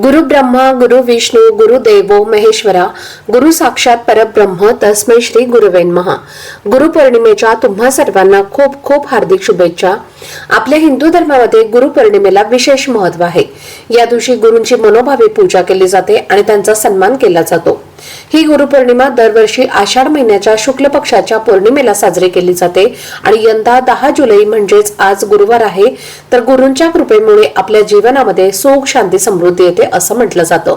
गुरु ब्रह्मा गुरु विष्णू गुरु देवो महेश्वरा गुरु साक्षात परब्रह्म तस्मै श्री गुरुवेन महा गुरुपौर्णिमेच्या तुम्हा सर्वांना खूप खूप हार्दिक शुभेच्छा. आपल्या हिंदू धर्मामध्ये गुरुपौर्णिमेला विशेष महत्त्व आहे. या दिवशी गुरूंची मनोभावे पूजा केली जाते आणि त्यांचा सन्मान केला जातो. ही गुरुपौर्णिमा दरवर्षी आषाढ महिन्याच्या शुक्ल पक्षाच्या पौर्णिमेला साजरी केली जाते आणि यंदा दहा जुलै म्हणजेच आज गुरुवार आहे. तर गुरूंच्या कृपेमुळे आपल्या जीवनामध्ये सुख शांती समृद्धी येते असं म्हटलं जातं.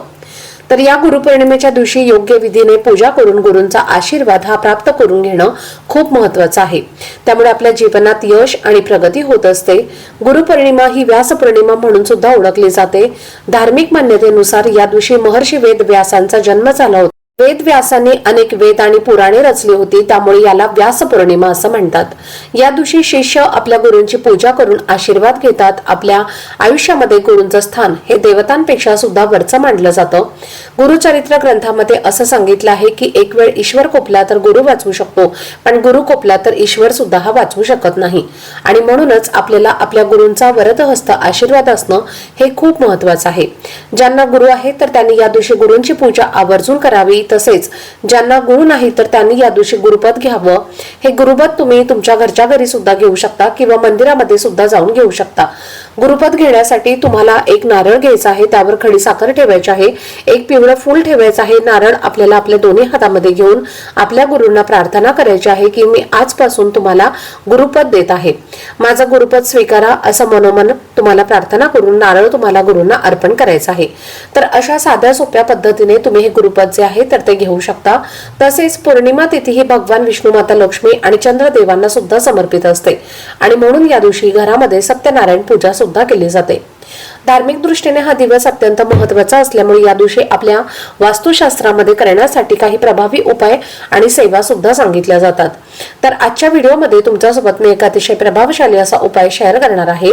तर या गुरुपौर्णिमेच्या दिवशी योग्य विधीने पूजा करून गुरूंचा आशीर्वाद हा प्राप्त करून घेणं खूप महत्वाचं आहे. त्यामुळे आपल्या जीवनात यश आणि प्रगती होत असते. गुरुपौर्णिमा ही व्यास पौर्णिमा म्हणून सुद्धा ओळखली जाते. धार्मिक मान्यतेनुसार या दिवशी महर्षी वेद व्यासांचा जन्म झाला होता. वेद व्यासाने अनेक वेद आणि पुराणे रचली होती त्यामुळे याला व्यास पौर्णिमा असं म्हणतात. या दिवशी शिष्य आपल्या गुरूंची पूजा करून आशीर्वाद घेतात. आपल्या आयुष्यामध्ये गुरूंचं स्थान हे देवतांपेक्षा सुद्धा वरचं मानलं जातं. गुरुचरित्र ग्रंथामध्ये असं सांगितलं आहे की एक वेळ ईश्वर कोपला तर गुरु वाचवू शकतो पण गुरु कोपला तर ईश्वर सुद्धा हा वाचवू शकत नाही. आणि म्हणूनच आपल्याला आपल्या गुरूंचा वरदहस्त आशीर्वाद असणं हे खूप महत्वाचं आहे. ज्यांना गुरु आहे तर त्यांनी या दिवशी गुरूंची पूजा आवर्जून करावी तसेच ज्यांना गुरु नाही तर त्यांनी या दिवशी गुरुपद घ्यावं. हे गुरुपद तुम्ही तुमच्या घरच्या घरी सुद्धा घेऊ शकता किंवा मंदिरामध्ये सुद्धा जाऊन घेऊ शकता. गुरुपद घेण्यासाठी तुम्हाला एक नारळ घ्यायचा आहे त्यावर खडी साखर ठेवायची आहे एक पिवळं फूल ठेवायचं आहे नारळ आपल्याला आपल्या दोन्ही हातामध्ये घेऊन आपल्या गुरुंना प्रार्थना करायची आहे की मी आजपासून तुम्हाला गुरुपद देत आहे. माझं गुरुपद स्वीकारा असं मनोमन तुम्हाला प्रार्थना करून नारळ तुम्हाला गुरुंना अर्पण करायचं आहे. तर अशा साध्या सोप्या पद्धतीने तुम्ही हे गुरुपद जे आहे तर ते घेऊ शकता. तसेच पौर्णिमा तिथी ही भगवान विष्णू माता लक्ष्मी आणि चंद्रदेवांना सुद्धा समर्पित असते. आणि म्हणून या दिवशी घरामध्ये सत्यनारायण पूजा सुद्धा केली जाते. धार्मिक दृष्टीने हा दिवस अत्यंत महत्त्वाचा असल्यामुळे या दिवशी आपल्या वास्तुशास्त्रामध्ये करण्यासाठी काही प्रभावी उपाय आणि सेवा सुद्धा सांगितल्या जातात. तर आजच्या व्हिडिओमध्ये तुमच्यासोबत मी एक अतिशय प्रभावशाली असा उपाय शेअर करणार आहे.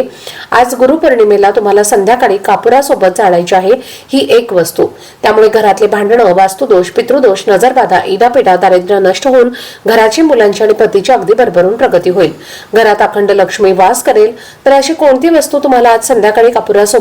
आज गुरुपौर्णिमेला तुम्हाला संध्याकाळी कापुरासोबत जाळायची आहे ही एक वस्तू. त्यामुळे घरातले भांडणं वास्तुदोष पितृदोष नजरबाधा इडापिडा दारिद्र्य नष्ट होऊन घराची मुलांची आणि पतीची अगदी भरभरून प्रगती होईल. घरात अखंड लक्ष्मी वास करेल. तर अशी कोणती वस्तू तुम्हाला आज संध्याकाळी कापुरासोबत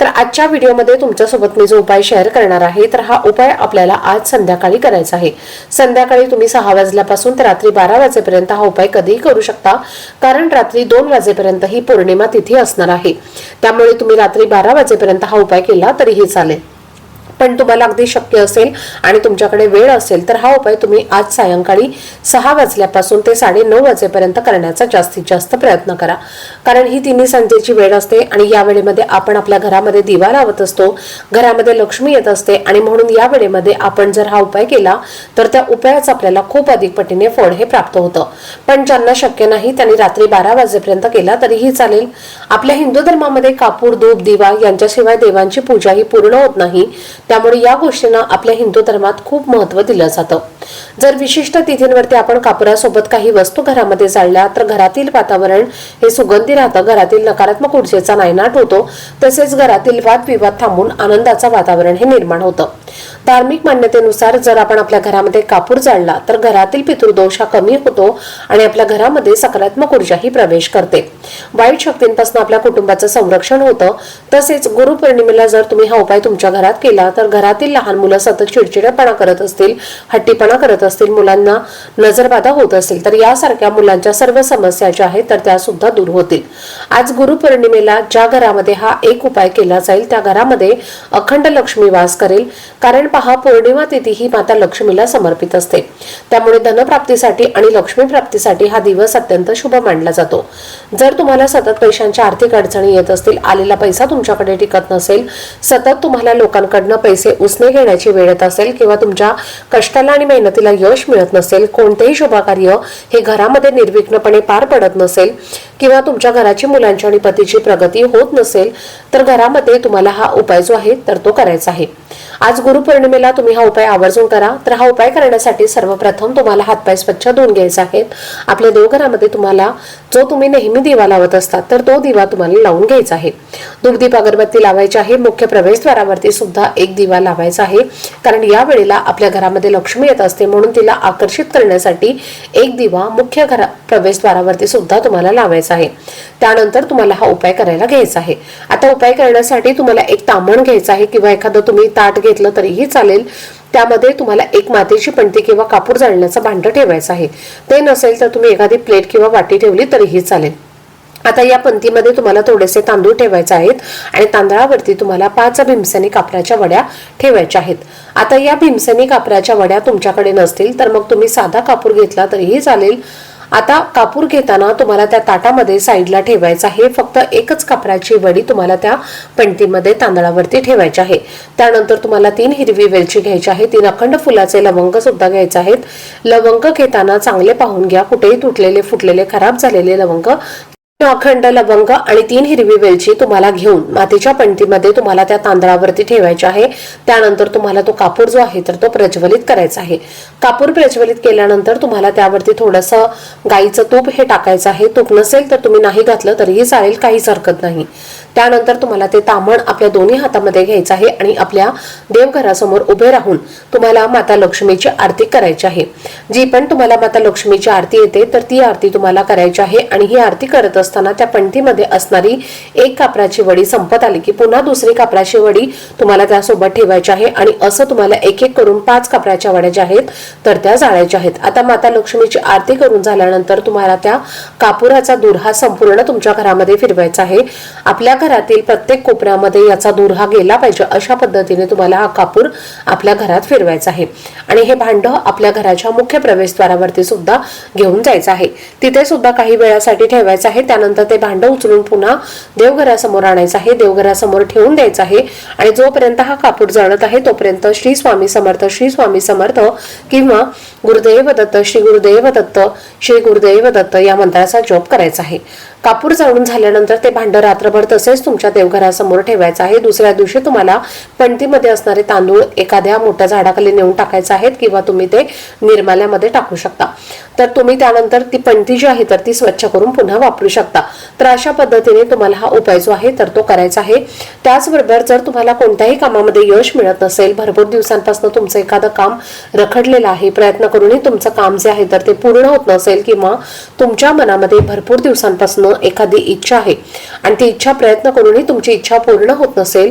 तर आजच्या व्हिडिओमध्ये तुमच्यासोबत मी जो उपाय शेअर करणार आहे तर हा उपाय आपल्याला आज संध्याकाळी करायचा आहे. संध्याकाळी तुम्ही सहा वाजल्यापासून ते रात्री बारा वाजेपर्यंत हा उपाय कधीही करू शकता कारण रात्री दोन वाजेपर्यंत ही पौर्णिमा तिथी असणार आहे. त्यामुळे तुम्ही रात्री बारा वाजेपर्यंत हा उपाय केला तरीही चालेल. पण तुम्हाला अगदी शक्य असेल आणि तुमच्याकडे वेळ असेल तर हा उपाय तुम्ही आज सायंकाळी सहा वाजल्यापासून ते साडे नऊ वाजेपर्यंत करण्याचा जास्तीत जास्त प्रयत्न करा. कारण ही तिन्ही संध्येची वेळ असते आणि या वेळेमध्ये आपण आपल्या घरामध्ये दिवा लावत असतो घरामध्ये लक्ष्मी येत असते आणि म्हणून या वेळेमध्ये आपण जर हा उपाय केला तर त्या उपायाचं आपल्याला खूप अधिक पटीने फळ हे प्राप्त होतं. पण ज्यांना शक्य नाही त्यांनी रात्री बारा वाजेपर्यंत केला तरीही चालेल. आपल्या हिंदू धर्मामध्ये कापूर धूप दिवा यांच्याशिवाय देवांची पूजा ही पूर्ण होत नाही. त्यामुळे या गोष्टींना आपल्या हिंदू धर्मात खूप महत्त्व दिलं जातं. जर विशिष्ट तिथींवरती आपण कापरासोबत काही वस्तू घरामध्ये जाळल्या तर घरातील वातावरण हे सुगंधी राहतं. घरातील नकारात्मक ऊर्जेचा नायनाट होतो. तसेच घरातील वादविवाद थांबून आनंदाचं वातावरण हे निर्माण होतं. धार्मिक मान्यतेनुसार जर आपण आपल्या घरामध्ये कापूर जाळला तर घरातील पितृदोष हा कमी होतो आणि आपल्या घरामध्ये सकारात्मक ऊर्जा ही प्रवेश करते. वाईट शक्तींपासून आपल्या कुटुंबाचं संरक्षण होतं. तसेच गुरुपौर्णिमेला जर तुम्ही हा उपाय तुमच्या घरात केला तर घरातील लहान मुलं सतत चिडचिडेपणा करत असतील हट्टीपणा करत असतील मुलांना नजरबाधा होत असेल तर यासारख्या मुलांच्या सर्व समस्या ज्या आहेत तर त्या सुद्धा दूर होतील. आज गुरुपौर्णिमेला ज्या घरामध्ये हा एक उपाय केला जाईल त्या घरामध्ये अखंड लक्ष्मी वास करेल. कारण पहा पौर्णिमा तिथी ही माता लक्ष्मीला समर्पित असते. त्यामुळे धनप्राप्तीसाठी आणि लक्ष्मी प्राप्तीसाठी हा दिवस अत्यंत शुभ मानला जातो. जर तुम्हाला सतत पैशांच्या आर्थिक अडचणी येत असतील आलेला पैसा तुमच्याकडे टिकत नसेल सतत तुम्हाला लोकांकडनं पैसे उसने घेण्याची वेळ येत असेल किंवा तुमच्या कष्टाला आणि मेहनतीला यश मिळत नसेल कोणतेही शुभकार्य हे घरामध्ये निर्विघ्नपणे पार पडत नसेल किंवा तुमच्या घराची मुलांची आणि पतीची प्रगती होत नसेल तर घरामध्ये तुम्हाला हा उपाय जो आहे तर तो करायचा आहे. आज गुरुपौर्णिमेला तुम्ही हा उपाय आवर्जून करा. तर हा उपाय करण्यासाठी सर्वप्रथम तुम्हाला हातपाय स्वच्छ धुवून घ्यायचा आहे आपल्या देवघरामध्ये तुम्हाला जो तुम्ही नेहमी दिवा लावत असतात तर तो दिवा तुम्हाला लावून घ्यायचा आहे. धूपदीप अगरबत्ती लावायची आहे मुख्य प्रवेशद्वारावरती सुद्धा एक दिवा लावायचा आहे. कारण या वेळेला आपल्या घरामध्ये लक्ष्मी येत असते म्हणून तिला आकर्षित करण्यासाठी एक दिवा मुख्य घरा प्रवेशद्वारावरती सुद्धा तुम्हाला लावायचा आहे. त्यानंतर तुम्हाला हा उपाय करायला घ्यायचा आहे. आता उपाय करण्यासाठी तुम्हाला एक तामण घ्यायचं आहे किंवा एखादं तुम्ही ताट घेतलं तरीही चालेल. त्यामध्ये तुम्हाला एक मातीची पणती किंवा कापूर जाळण्याचं भांडं ठेवायचं आहे. ते नसेल तर तुम्ही एखादी प्लेट किंवा वाटी ठेवली तरीही चालेल. आता या पंथीमध्ये तुम्हाला थोडेसे तांदूळ ठेवायचे आहेत आणि तांदळावरती तुम्हाला पाच भीमसेनी कापराच्या वड्या ठेवायच्या आहेत. आता या भीमसेनी कापराच्या वड्या तुमच्याकडे नसतील तर मग तुम्ही साधा कापूर घेतला तरीही चालेल. आता कापूर घेताना तुम्हाला त्या ताटामध्ये साईडला ठेवायचं आहे. फक्त एकच कापराची वडी तुम्हाला त्या पणतीमध्ये तांदळावरती ठेवायची आहे. त्यानंतर तुम्हाला तीन हिरवी वेलची घ्यायची आहे. तीन अखंड फुलाचे लवंग सुद्धा घ्यायचे आहेत. लवंग घेताना चांगले पाहून घ्या. कुठेही तुटलेले फुटलेले खराब झालेले लवंग अखंड लवंग आणि तीन हिरवी वेलची तुम्हाला घेऊन मातीच्या पणतीमध्ये तुम्हाला त्या तांदळावरती ठेवायचे आहे. त्यानंतर तुम्हाला तो कापूर जो आहे तर तो प्रज्वलित करायचा आहे. कापूर प्रज्वलित केल्यानंतर तुम्हाला त्यावरती थोडंसं गाईचं तूप हे टाकायचं आहे. तूप नसेल तर तुम्ही नाही घातलं तरीही चालेल काहीच हरकत नाही. त्यानंतर तुम्हाला ते तामण आपल्या दोन्ही हातामध्ये घ्यायचं आहे आणि आपल्या देवघरासमोर उभे राहून तुम्हाला माता लक्ष्मीची आरती करायची आहे. जी पण तुम्हाला माता लक्ष्मीची आरती येते तर ती आरती तुम्हाला करायची आहे आणि ही आरती करत असताना त्या पणतीमध्ये असणारी एक कापराची वडी संपत आली की पुन्हा दुसरी कापराची वडी तुम्हाला त्यासोबत ठेवायची आहे आणि असं तुम्हाला एक एक करून पाच कापराच्या वड्या ज्या आहेत तर त्या जाळायच्या आहेत. आता माता लक्ष्मीची आरती करून झाल्यानंतर तुम्हाला त्या कापुराचा दूर हा संपूर्ण तुमच्या घरामध्ये फिरवायचा आहे. आपल्या घरातील प्रत्येक कोपऱ्यामध्ये याचा दूर हा गेला पाहिजे अशा पद्धतीने तुम्हाला हा कापूर आपल्या घरात फिरवायचा आहे. आणि हे भांड आपल्या घराच्या मुख्य प्रवेशद्वारावरती सुद्धा घेऊन जायचं आहे. तिथे सुद्धा काही वेळासाठी ठेवायचं आहे. त्यानंतर ते भांड उचलून पुन्हा देवघरासमोर आणायचं आहे. देवघरासमोर ठेवून द्यायचं आहे. आणि जोपर्यंत हा कापूर जळत आहे तोपर्यंत श्री स्वामी समर्थ श्री स्वामी समर्थ किंवा गुरुदेव दत्त श्री गुरुदेव दत्त श्री गुरुदेव दत्त या मंत्राचा जप करायचा आहे. कापूर जाळून झाल्यानंतर ते भांड रात्रभर तसेच तुमच्या देवघरासमोर ठेवायचं आहे. दुसऱ्या दिवशी तुम्हाला पणतीमध्ये असणारे तांदूळ एखाद्या मोठ्या झाडाखाली नेऊन टाकायचे आहेत किंवा तुम्ही ते निर्माल्यामध्ये टाकू शकता. तर तुम्ही त्यानंतर ती पणती जी आहे तर ती स्वच्छ करून पुन्हा वापरू शकता. तर अशा पद्धतीने तुम्हाला हा उपाय जो आहे तर तो करायचा आहे. त्याचबरोबर जर तुम्हाला कोणत्याही कामामध्ये यश मिळत नसेल भरपूर दिवसांपासून तुमचं एखादं काम रखडलेलं आहे प्रयत्न करूनही तुमचं काम जे आहे तर ते पूर्ण होत नसेल किंवा तुमच्या मनामध्ये भरपूर दिवसांपासून एखादी इच्छा आहे आणि ती इच्छा प्रयत्न करूनही तुमची इच्छा पूर्ण होत नसेल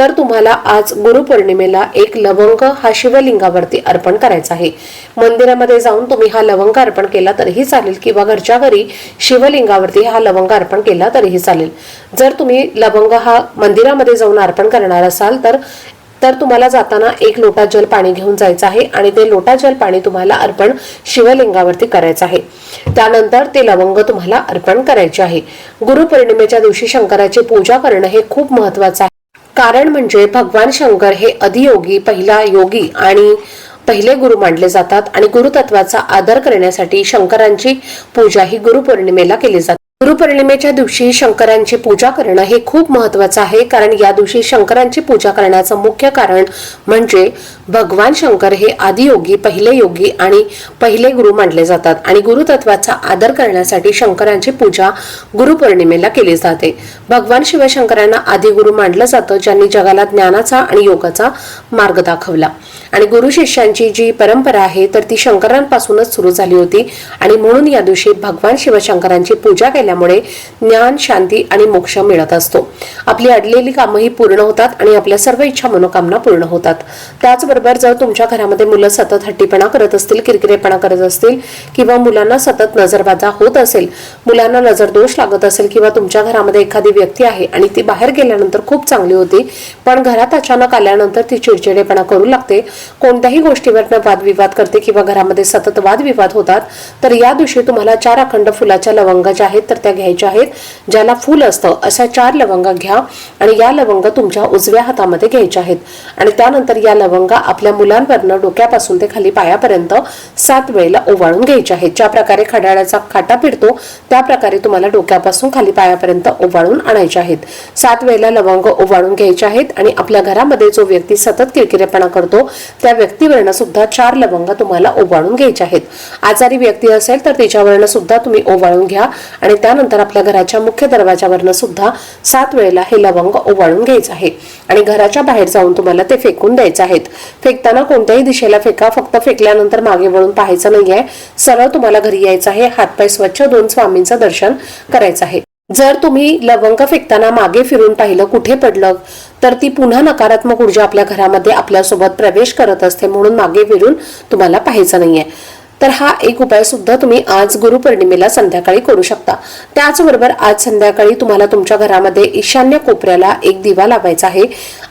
तर तुम्हाला आज गुरुपौर्णिमेला एक लवंग हा शिवलिंगावरती अर्पण करायचा आहे. मंदिरामध्ये जाऊन तुम्ही हा लवंग अर्पण केला तरीही चालेल किंवा घरच्या घरी शिवलिंगावरती हा लवंग अर्पण केला तरीही चालेल. जर तुम्ही लवंग हा मंदिरामध्ये जाऊन अर्पण करणार असाल तर तर तुम्हाला जाताना एक लोटा जल पाणी घेऊन जायचं आहे आणि ते लोटा जल पाणी तुम्हाला अर्पण शिवलिंगावरती करायचं आहे. त्यानंतर ते लवंग तुम्हाला अर्पण करायचे आहे. गुरुपौर्णिमेच्या दिवशी शंकराची पूजा करणं हे खूप महत्वाचं आहे. कारण म्हणजे भगवान शंकर हे अधियोगी पहिला योगी आणि पहिले गुरु मानले जातात आणि गुरुतत्वाचा आदर करण्यासाठी शंकरांची पूजा ही गुरुपौर्णिमेला केली जाते. गुरुपौर्णिमेच्या दिवशी शंकरांची पूजा करणं हे खूप महत्वाचं आहे. कारण या दिवशी शंकरांची पूजा करण्याचं मुख्य कारण म्हणजे भगवान शंकर हे आदियोगी पहिले योगी आणि पहिले गुरु मानले जातात. आणि गुरुतत्वाचा आदर करण्यासाठी शंकरांची पूजा गुरुपौर्णिमेला केली जाते. भगवान शिवशंकरांना आदिगुरु मानलं जातं ज्यांनी जगाला ज्ञानाचा आणि योगाचा मार्ग दाखवला. आणि गुरु शिष्यांची जी परंपरा आहे तर ती शंकरांपासूनच सुरू झाली होती. आणि म्हणून या दिवशी भगवान शिवशंकरांची पूजा केल्यामुळे ज्ञान शांती आणि मोक्ष मिळत असतो. आपली अडलेली कामंही पूर्ण होतात आणि आपल्या सर्व इच्छा मनोकामना पूर्ण होतात. त्याचबरोबर जर तुमच्या घरामध्ये मुलं सतत हट्टीपणा करत असतील किरकिरेपणा करत असतील किंवा मुलांना सतत नजरबाजा होत असेल मुलांना नजर दोष लागत असेल किंवा तुमच्या घरामध्ये एखादी व्यक्ती आहे आणि ती बाहेर गेल्यानंतर खूप चांगली होती पण घरात अचानक आल्यानंतर ती चिडचिडेपणा करू लागते कोणत्याही गोष्टीवर वादविवाद करते किंवा घरामध्ये सतत वादविवाद होतात तर या दिवशी तुम्हाला चार अखंड फुलाच्या लवंगा ज्या आहेत तर त्या घ्यायच्या आहेत ज्याला फुल असतं अशा चार लवंगा घ्या आणि या लवंगा तुमच्या उजव्या हातामध्ये घ्यायच्या आहेत. आणि त्यानंतर या लवंगा आपल्या मुलांवरनं डोक्यापासून ते खाली पायापर्यंत सात वेळेला ओवाळून घ्यायच्या आहेत. ज्या प्रकारे खडाळ्याचा खाटा फिरतो त्या प्रकारे तुम्हाला डोक्यापासून खाली पायापर्यंत ओवाळून आणायचे आहेत. सात वेळेला लवंग ओवाळून घ्यायचे आहेत आणि आपल्या घरामध्ये जो व्यक्ती सतत किरकिरेपणा करतो त्या व्यक्तीवरनं सुद्धा चार लवंग तुम्हाला ओवाळून घ्यायचे आहेत. आजारी व्यक्ती असेल तर तिच्यावरनं सुद्धा तुम्ही ओवाळून घ्या आणि त्यानंतर आपल्या घराच्या मुख्य दरवाजावरनं सुद्धा सात वेळेला हे लवंग ओवाळून घ्यायचं आहे आणि घराच्या बाहेर जाऊन तुम्हाला ते फेकून द्यायचे आहेत. फेकताना कोणत्याही दिशेला फेका फक्त फेकल्यानंतर मागे वळून पाहायचं नाहीये. सरळ तुम्हाला घरी यायचं आहे. हातपाय स्वच्छ दोन स्वामींचं दर्शन करायचं आहे. जर तुम्ही लवंग फेकताना मागे फिरून पाहिलं कुठे पडलं तर ती पुन्हा नकारात्मक ऊर्जा आपल्या घरामध्ये आपल्यासोबत प्रवेश करत असते म्हणून मागे फिरून तुम्हाला पाहायचं नाहीये. तर हा एक उपाय सुद्धा तुम्ही आज गुरुपौर्णिमेला संध्याकाळी करू शकता. त्याचबरोबर आज संध्याकाळी तुम्हाला तुमच्या घरामध्ये ईशान्य कोपऱ्याला एक दिवा लावायचा आहे.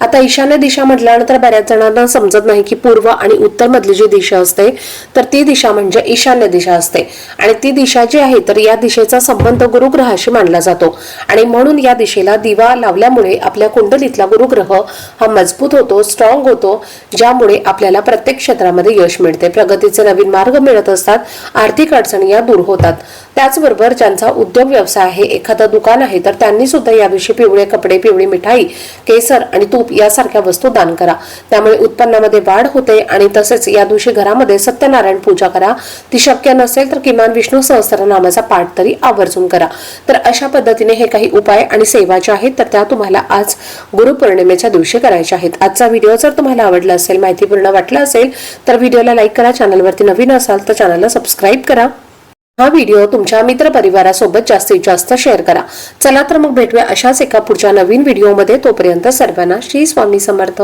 आता ईशान्य दिशा म्हटल्यानंतर बऱ्याच जणांना समजत नाही की पूर्व आणि उत्तर मधली जी दिशा असते तर ती दिशा म्हणजे ईशान्य दिशा असते. आणि ती दिशा जी आहे तर या दिशेचा संबंध गुरुग्रहाशी मानला जातो. आणि म्हणून या दिशेला दिवा लावल्यामुळे आपल्या कुंडलीतला गुरुग्रह हा मजबूत होतो स्ट्रॉंग होतो ज्यामुळे आपल्याला प्रत्येक क्षेत्रामध्ये यश मिळते. प्रगतीचे नवीन मार्ग मिळत असतात आर्थिक अडचणी या दूर होतात. त्याचबरोबर ज्यांचा उद्योग व्यवसाय आहे एखादं दुकान आहे तर त्यांनी सुद्धा या दिवशी पिवळे कपडे पिवळी मिठाई केसर आणि तूप यासारख्या वस्तू दान करा. त्यामुळे उत्पन्नामध्ये वाढ होते आणि तसेच या दिवशी घरामध्ये सत्यनारायण पूजा करा. ती शक्य नसेल तर किमान विष्णू सहस्त्रनामाचा पाठ तरी आवर्जून करा. तर अशा पद्धतीने हे काही उपाय आणि सेवा ज्या आहेत तर त्या तुम्हाला आज गुरुपौर्णिमेच्या दिवशी करायच्या आहेत. आजचा व्हिडिओ जर तुम्हाला आवडला असेल माहितीपूर्ण वाटला असेल तर व्हिडिओला लाईक करा चॅनलवरती नवीन असाल तर चॅनलला सबस्क्राईब करा. हा व्हिडिओ तुमच्या मित्र परिवारासोबत जास्तीत जास्त शेअर करा. चला तर मग भेटूया अशाच एका पुढच्या नवीन व्हिडिओमध्ये. तोपर्यंत सर्वांना श्री स्वामी समर्थ.